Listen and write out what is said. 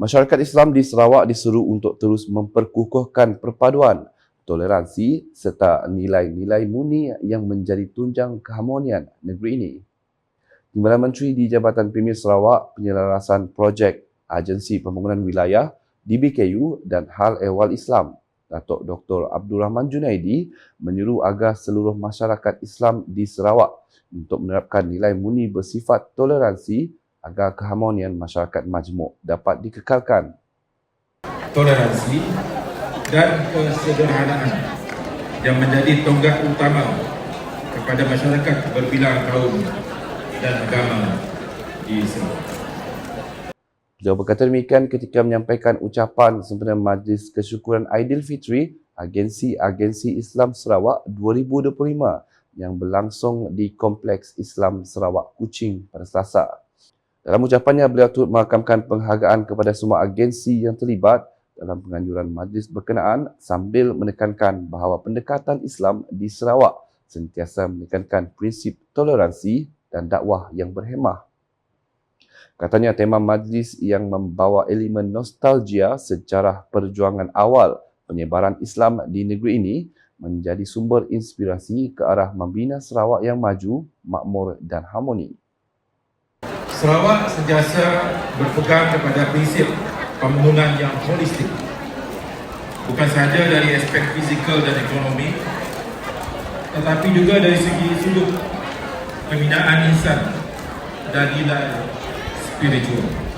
Masyarakat Islam di Sarawak disuruh untuk terus memperkukuhkan perpaduan, toleransi serta nilai-nilai murni yang menjadi tunjang keharmonian negeri ini. Timbalan Menteri di Jabatan Premier Sarawak penyelarasan projek Agensi Pembangunan Wilayah DBKU dan Hal Ehwal Islam Datuk Dr. Abdul Rahman Junaidi menyuruh agar seluruh masyarakat Islam di Sarawak untuk menerapkan nilai murni bersifat toleransi agar keharmonian masyarakat majmuk dapat dikekalkan. toleransi dan kesederhanaan yang menjadi tonggak utama kepada masyarakat berbilang kaum dan agama di Sarawak. Beliau berkata demikian ketika menyampaikan ucapan sempena Majlis Kesyukuran Aidilfitri Agensi-Agensi Islam Sarawak 2025 yang berlangsung di Kompleks Islam Sarawak Kuching pada Selasa. Dalam ucapannya, beliau turut merakamkan penghargaan kepada semua agensi yang terlibat dalam penganjuran majlis berkenaan sambil menekankan bahawa pendekatan Islam di Sarawak sentiasa menekankan prinsip toleransi dan dakwah yang berhemah. Katanya tema majlis yang membawa elemen nostalgia sejarah perjuangan awal penyebaran Islam di negeri ini menjadi sumber inspirasi ke arah membina Sarawak yang maju, makmur dan harmoni. Sarawak sentiasa berpegang kepada prinsip pembangunan yang holistik. Bukan sahaja dari aspek fizikal dan ekonomi, tetapi juga dari segi sudut pembinaan insan dan nilai spiritual.